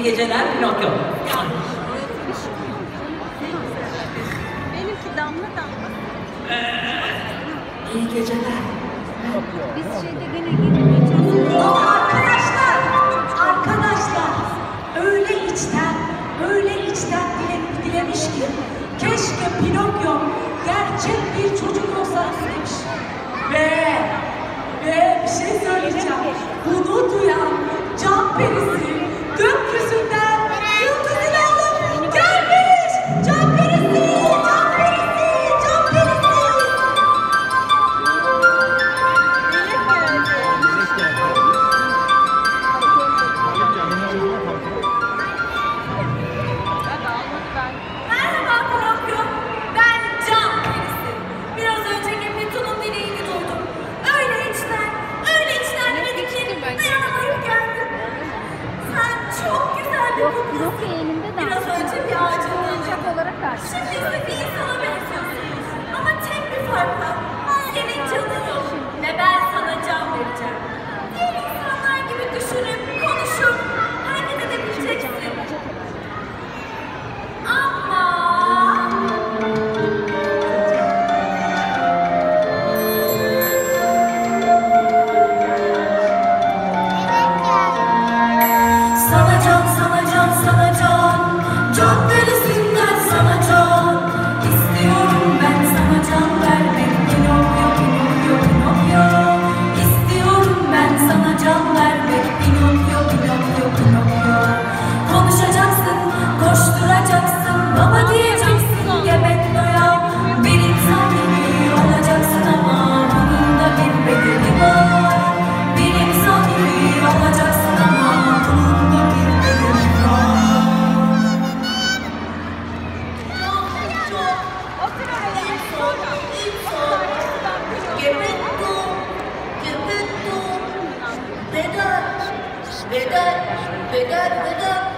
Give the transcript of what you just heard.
İyi geceler Pinokyo. Benimki damla damla. İyi geceler. Biz şeyde gene gidemeyeceğiz. Arkadaşlar, arkadaşlar öyle içten, öyle içten dile, dilemiş ki keşke Pinokyo gerçek bir çocuk olsa demiş. Ve, ve bir şey söyleyeyim. Better, better, better.